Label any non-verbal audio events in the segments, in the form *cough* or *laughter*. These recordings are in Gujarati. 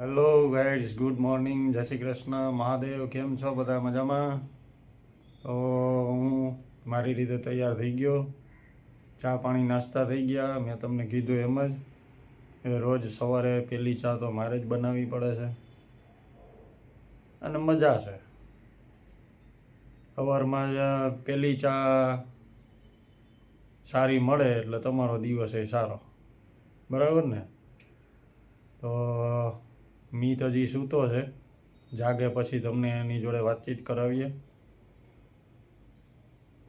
હેલો ગાઈડ્સ ગુડ મોર્નિંગ જય શ્રી કૃષ્ણ, મહાદેવ, કેમ છો બધા મજામાં? તો હું મારી રીતે તૈયાર થઈ ગયો. ચા પાણી નાસ્તા થઈ ગયા, મેં તમને કીધું એમ જ રોજ સવારે પહેલી ચા તો મારે જ બનાવવી પડે છે. અને મજા છે. સવારમાં પહેલી ચા સારી મળે એટલે તમારો દિવસ એ સારો. બરાબર ને? તો મીત હજી સૂતો છે. જાગે પછી તમને એની જોડે વાતચીત કરાવીએ.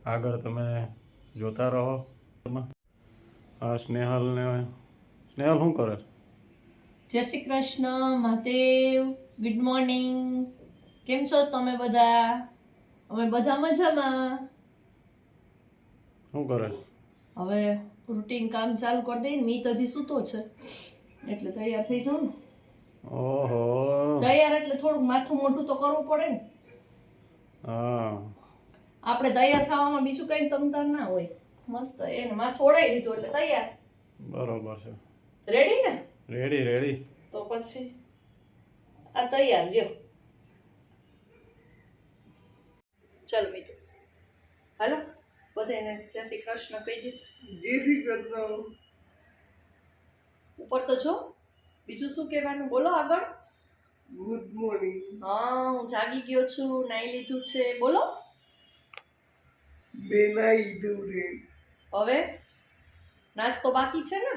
આગળ તમે જોતા રહો. આ સ્નેહલને સ્નેહલ શું કરે? જય શ્રી કૃષ્ણ મહાદેવ ગુડ મોર્નિંગ કેમ છો તમે બધા? અમે બધા મજામાં. શું કરે? હવે રૂટીન કામ ચાલુ કરી દઈને મીત હજી સૂતો છે. એટલે તૈયાર થઈ જાઉં ને. ઓહો. તૈયાર એટલે થોડું માથું મોઢું તો કરવું પડે ને. હા. આપણે તૈયાર થવામાં બીજું કઈ તમતાર ના હોય. મસ્ત એને માથું ઓળાઈ લીધું એટલે તૈયાર. બરોબર છે. રેડી ને? રેડી રેડી તો પછી આ તૈયાર લ્યો. ચાલો મિત્રો. હાલો બધાને જય શ્રી કૃષ્ણ કહી દે. જય શ્રી કૃષ્ણ. ઉપર તો જો. બીજું શું કહેવાનું? બોલો આગળ. Good morning. હા હું જાગી ગયો છું નાઈ લીધું છે. બોલો. બેનાઈ લીધું રે હવે? નાસ્તો બાકી છે ને?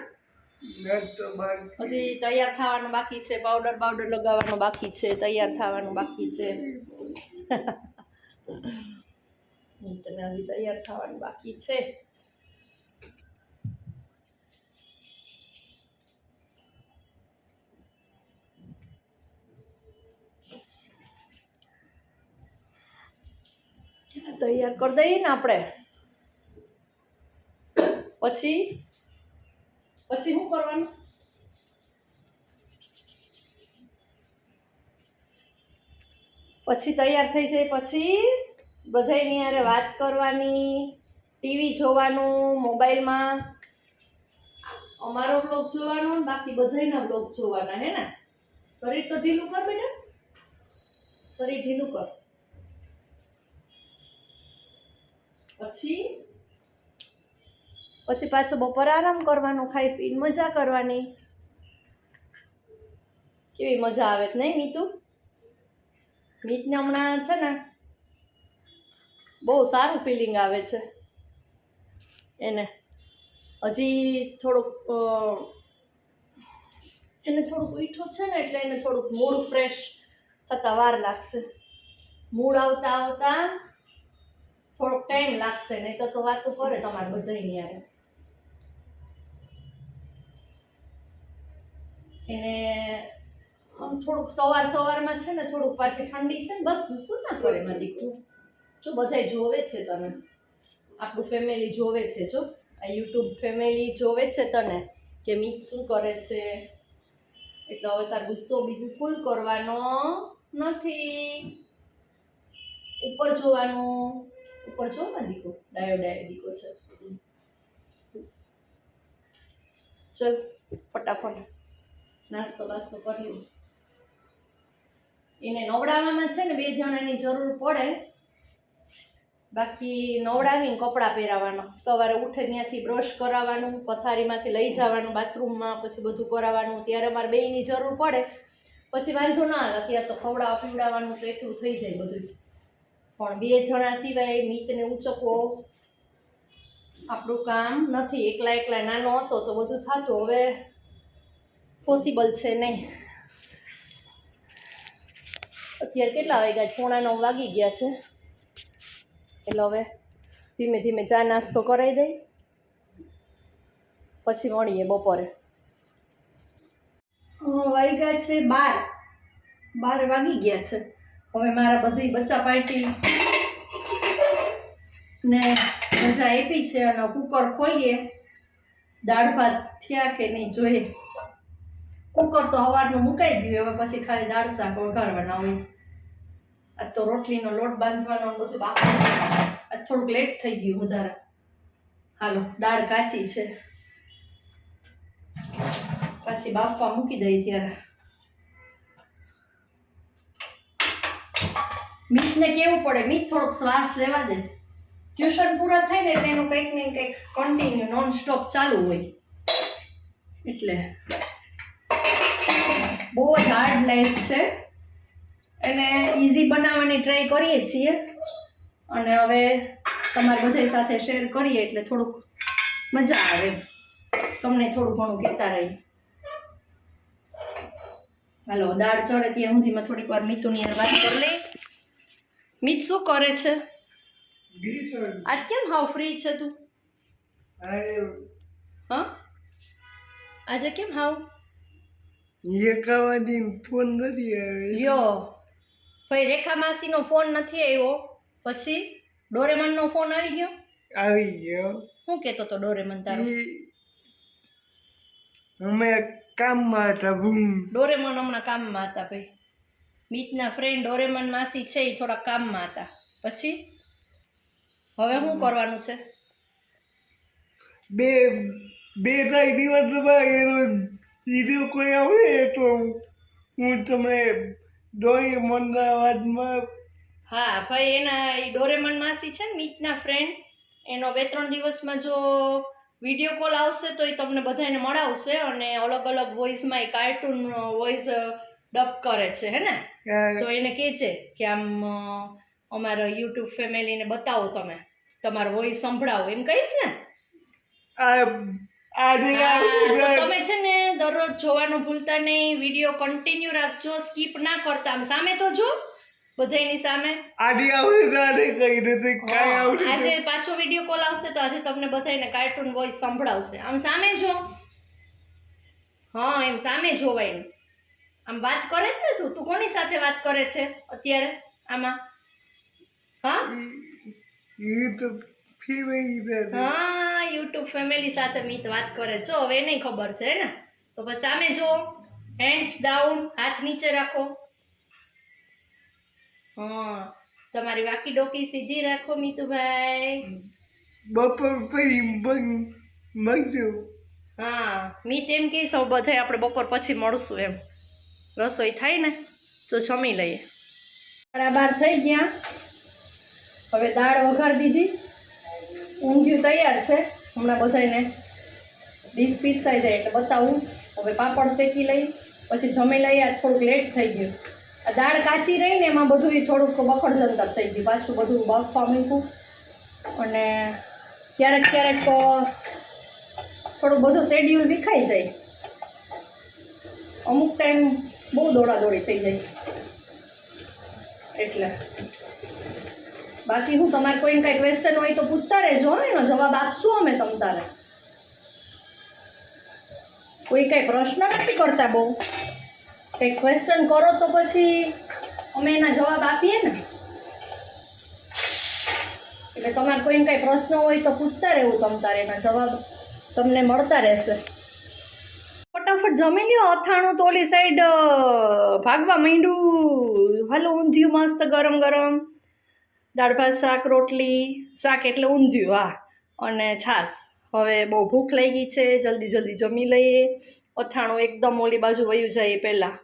નાસ્તો બાકી. પછી તૈયાર થવાનું બાકી છે પાવડર પાવડર લગાવવાનું બાકી છે તૈયાર થવાનું બાકી છે. *laughs* તને હજી તૈયાર થવાનું બાકી છે. તૈયાર કરી દઈએ ને આપણે. પછી પછી શું કરવાનું? પછી તૈયાર થઈ જાય, પછી બધાયની હારે વાત કરવાની, ટીવી જોવાનું, મોબાઈલમાં. અમારો બ્લોગ જોવાનો બાકી બધાયના બ્લોગ જોવાના, હે ને? શરીર તો ઢીલું કર બેટા. શરીર ઢીલું કર. પછી? પછી પાછો બપોર આરામ કરવાનો ખાઈ પીને મજા કરવાની. કેવી મજા આવે નહીં મીતુ? મીતને હમણાં છે ને બહુ સારું ફિલિંગ આવે છે. એને હજી થોડુંક એને થોડુંક મીઠું છે ને એટલે એને થોડુંક મૂડ ફ્રેશ થતાં વાર લાગશે. મૂળ આવતા આવતા થોડોક ટાઈમ લાગશે નહીં તો તો વાતો કરે તમારે બધાની યારે એને આમ થોડુંક સવાર સવારમાં છે ને, થોડુંક પાછી ઠંડી છે ને, બસ ગુસ્સો ના કરે મારી દીકરું? જો બધાય જોવે છે તને. આપણું ફેમિલી જોવે છે, જો. આ યુટ્યુબ ફેમિલી જોવે છે તને કે મીત શું કરે છે. એટલે હવે તાર ગુસ્સો બિલકુલ કરવાનો નથી. ઉપર જોવાનું. ઉપર છો ને દીકો? ડાયો ડાયો દીકો છે. ચલ, ફટાફટ. નાસ્તો વાસ્તો કરી એને નવડાવવામાં છે ને બે જણાની જરૂર પડે. બાકી નવડાવીને કપડાં પહેરાવાના. સવારે ઉઠે ત્યાંથી બ્રશ કરાવવાનું, પથારીમાંથી લઈ જવાનું બાથરૂમમાં પછી બધું કરાવવાનું. ત્યારે અમારે બેયની જરૂર પડે. પછી વાંધો ના આવે, અત્યારે તો ખવડાવવા પીવડાવવાનું તો એટલું થઈ જાય બધું. પણ બે જણા સિવાય મિતને ઉચકવો આપણું કામ નથી. એકલા એકલા નાનો હતો તો બધું થતું. હવે પોસિબલ છે નહીં. અત્યારે કેટલા વાગ્યા? પોણા નવ વાગી ગયા છે. એટલે હવે ધીમે ધીમે ચા નાસ્તો કરાવી દઈ. પછી મળીએ બપોરે. વાગ્યા છે બાર. બાર વાગી ગયા છે. હવે મારા બધી બચ્ચા પાર્ટી ને મજા આપી છે અને કુકર ખોલીએ. દાળ ભાત થયા કે નહીં જોઈએ? કુકર તો સવારનું મુકાઈ ગયું, હવે પછી ખાલી દાળ શાક વઘારવાના હોય આ તો રોટલીનો લોટ બાંધવાનો બધું બાકી છે. આજ થોડુંક લેટ થઈ ગયું વધારે. હાલો, દાળ કાચી છે. પાછી બાફવા મૂકી દઈ ત્યારે. મીતને કેવું પડે? મિસ થોડોક શ્વાસ લેવા દે. ટ્યુશન પૂરા થાય ને એટલે એનું કંઈક ને કંઈક કન્ટિન્યુ નોન સ્ટોપ ચાલુ હોય. એટલે બહુ જ હાર્ડ લાઈફ છે. એને ઇઝી બનાવવાની ટ્રાય કરીએ છીએ. અને હવે તમારી બધા સાથે શેર કરીએ એટલે થોડુંક મજા આવે તમને થોડું ઘણું કહેતા રહી હાલો, દાળ ચડે ત્યાં સુધીમાં થોડીક વાર મીતુની વાત કરી લઈ મીત શું કરે છે? આજ કેમ હાવ ફ્રી છે તું? હા? આજે કેમ હાવ? એકાવાની ફોન નથી આવ્યો લ્યો ભાઈ રેખા માસીનો ફોન નથી આવ્યો. પછી ડોરેમનનો ફોન આવી ગયો? આવી ગયો. શું કહેતો તો ડોરેમન તારો? અમે કામમાં હતા બૂમ ડોરેમન હમણાં કામમાં હતા ભાઈ. મીતના ફ્રેન્ડ ડોરેમન માસી છે એ થોડા કામમાં હતા. પછી હવે શું કરવાનું છે? બે બે ત્રણ દિવસમાં એનો વીડિયો કોઈ આવે તો હું તમને દોરી મનના વાતમાં હા ભાઈ એના એ ડોરેમન માસી છે ને મીતના ફ્રેન્ડ એનો બે ત્રણ દિવસમાં જો વીડિયો કોલ આવશે તો એ તમને બધાને મળાવશે અને અલગ અલગ વોઇસમાં એ કાર્ટૂન વોઇસ ડબ કરે છે હે ને? તો એને કહે છે કે આમ અમારો યુટ્યુબ ફેમિલીને બતાવો તમે. તમારો વોઇસ સંભળાવો. એમ કહીશ ને? તમે છે ને દરરોજ જોવાનું ભૂલતા નહીં. વીડિયો કન્ટિન્યુ રાખજો. સ્કીપ ના કરતા. આમ સામે તો જો બધાની સામે. આડી આવડે કઈ નથી કાઈ આવડે આજે પાછો વીડિયો કોલ આવશે તો આજે તમને બધાને કાર્ટૂન વોઇસ સંભળાવશે. આમ સામે જો. હા એમ સામે જોવાય આમ વાત કરે જ ને તું? તું કોની સાથે વાત કરે છે અત્યારે આમાં? હા? હા યુટ્યુબ ફેમિલી સાથે મીત વાત કરે. જો હવે નહીં ખબર છે ને? તો પછી સામે જો હેન્ડ્સ ડાઉન હાથ નીચે રાખો. હા તમારી વાકી ડોકી સીધી રાખો મીતુભાઈ. બપોર પછી મળજો હા મિત એમ કે સૌ બધે આપણે બપોર પછી મળશું એમ. રસોઈ થાય ને, તો જમી લઈએ. બરાબર થઈ ગયા. હવે દાળ વઘાર દીધી. ઊંધિયું તૈયાર છે. હમણાં બધાને ડીશ પીસાઈ જાય એટલે બતાવું. હવે પાપડ શેકી લઈ, પછી જમી લઈએ. આજ થોડુંક લેટ થઈ ગયું. આ દાળ કાચી રહી ને એમાં બધું થોડુંક બખડ થઈ ગયું. પાછું બધું બફવા મૂક્યું અને ક્યારેક ક્યારેક થોડું બધું શેડ્યુલ વિખાઈ જાય. અમુક ટાઈમ બહુ દોડાદોડી થઈ જાય. એટલે. બાકી હું તમારે કોઈને કાંઈ ક્વેશ્ચન હોય તો પૂછતા રહેજો એનો જવાબ આપશું અમે તમ તારે. કોઈ કાંઈ પ્રશ્ન નથી કરતા બહુ. કંઈક ક્વેશ્ચન કરો તો પછી અમે એના જવાબ આપીએ ને. એટલે તમારે કોઈને કાંઈ પ્રશ્ન હોય તો પૂછતા રહેવું તમ તારે, એના જવાબ તમને મળતા રહેશે. ફટાફટ જમી લ્યો અથાણું તો ઓલી સાઈડ ભાગવા માંડ્યું. હલો, ઊંધિયું મસ્ત ગરમ ગરમ. દાળ ભાત, શાક, રોટલી. શાક એટલે ઊંધિયું, હા. અને છાશ. હવે બહુ ભૂખ લાગી છે. જલ્દી જલ્દી જમી લઈએ. અથાણું એકદમ ઓલી બાજુ વયું જાય પહેલાં.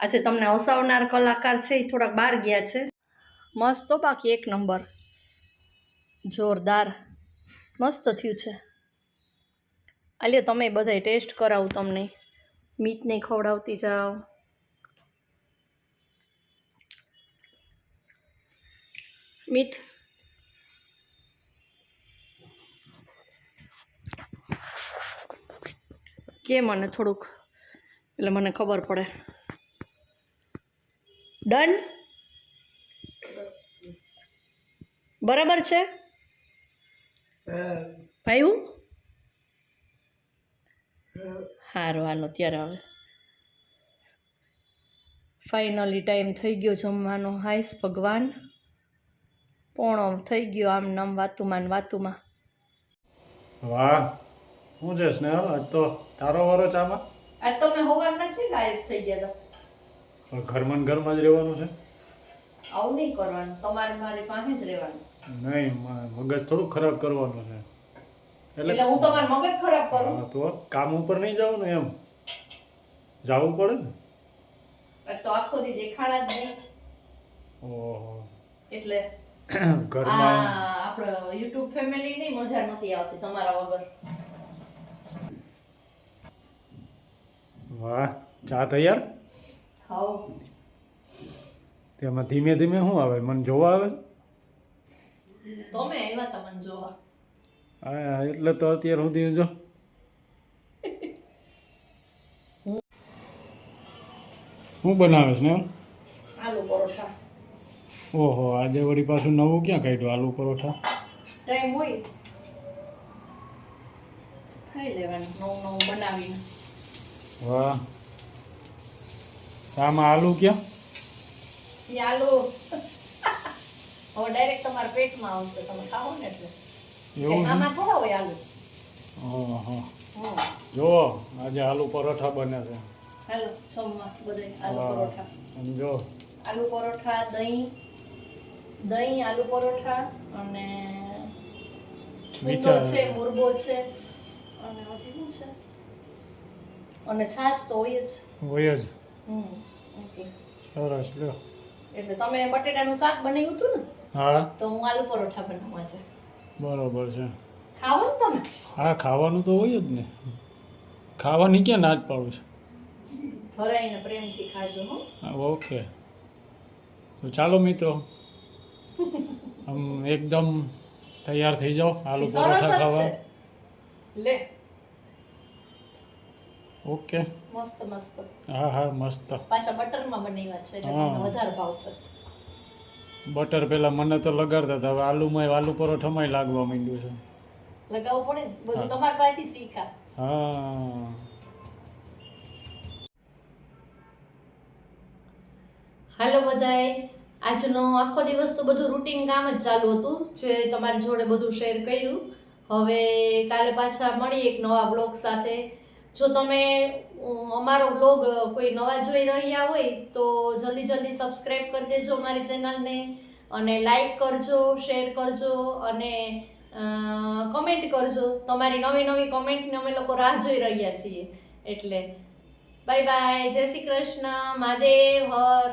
આજે તમને હસાવનાર કલાકાર છે, એ થોડાક બહાર ગયા છે. મસ્ત તો બાકી એક નંબર. જોરદાર. મસ્ત થયું છે. આલ્યો તમે બધાય ટેસ્ટ કરાવું તમને. મીટને ખવડાવતી જાઓ. મીત કે મને થોડુંક એટલે મને ખબર પડે. ડન? બરાબર છે? ભાઈ હું હા સારું હાલો ત્યારે હવે. ફાઇનલી ટાઈમ થઈ ગયો જમવાનો. હાઈસ ભગવાન. પોણો થઈ ગયો આમ નામ વાતુમાં ને વાતુમાં. વાહ. હું છે સ્નેહલ? આજ તો તારો વારો ચામાં આજ તો મેં હોવાર નથી ગાયબ થઈ ગયા તો. ઘરમાં ને ઘરમાં જ રહેવાનું છે? આવું નહીં કરવાનું. તમારે મારી પાસે જ રહેવાનું. નહીં મગજ થોડું ખરાબ કરવાનું છે. એટલે હું તમારું મગજ ખરાબ કરું? તો કામ ઉપર નહીં જવાનું એમ. જવું પડે ને? તો આખો દી દેખાડા જ નહીં. ઓહો. એટલે *coughs* ઘરમાં આપણો યુટ્યુબ ફેમિલી ની મજા નથી આવતી તમારા વગર. વાહ ચા તૈયાર? હાઉ તેમાં ધીમે ધીમે શું આવે? મને જોવા આવે? તમે આવ્યા તમને જોવા. હા એટલે તો અત્યારે સુધી જો. શું બનાવે છે ને આલુ પરોઠા. ઓહો આજે વળી પાછું નવું ક્યાં કાઢ્યું આલુ પરોઠા? ટાઈમ હોય. ખાઈ લેવાનું નવું નવું બનાવીને. વાહ. આમાં આલુ ક્યાં? આલુ. *laughs* હવે ડાયરેક્ટ તમારા પેટમાં આવશે તમે ખાઓ ને એટલે. એવું આમાં થોડા હોય આલુ. ઓહો. હમ. જુઓ આજે આલુ પરોઠા બને છે. હાલો જમવા બધે આલુ પરોઠા. સમજો. આલુ પરોઠા દહીં દહીં આલુ પરોઠા અને વિચાર. છે મુરબો છે અને પછી શું છે? અને છાશ તો હોય જ. હોય જ. Hmm okay. સરસ લ્યો. એટલે તમે બટેટાનું શાક બનાવ્યું હતું ને? હા. તો હું આલુ પરોઠા બનાવવા છે બરોબર છે. તમે? હા ખાવાનું તો હોય જ ને. ખાવાની ક્યાં ના જ પાડું છે? ધરાઈને પ્રેમથી ખાજો હો. ઓકે. તો ચાલો મિત્રો આમ એકદમ તૈયાર થઈ જાઓ આલુ પરોઠા ખાવા. લે. ઓકે. મસ્ત મસ્ત. હા હા મસ્ત. પાછા બટરમાં બનાવ્યા છે એટલે વધારે ભાવશે. બટર પેલા મને તો લગાડતા હતા હવે આલુમાં આલુ પરોઠામાં લાગવા માંડ્યું છે. લગાવવું પડે બધું તમારા પાસેથી શીખા. હા. હાલો બધાએ આજનો આખો દિવસ તો બધું રૂટીન કામ જ ચાલુ હતું જે તમારી જોડે બધું શેર કર્યું. હવે કાલે પાછા મળી એક નવા બ્લોગ સાથે. જો તમે અમારો બ્લોગ કોઈ નવા જોઈ રહ્યા હોય, તો જલ્દી જલ્દી સબસ્ક્રાઈબ કરી દેજો અમારી ચેનલને અને લાઈક કરજો શેર કરજો અને કમેન્ટ કરજો. તમારી નવી નવી કમેન્ટને અમે લોકો રાહ જોઈ રહ્યા છીએ. એટલે બાય બાય જય શ્રી કૃષ્ણ, મહાદેવ, હર.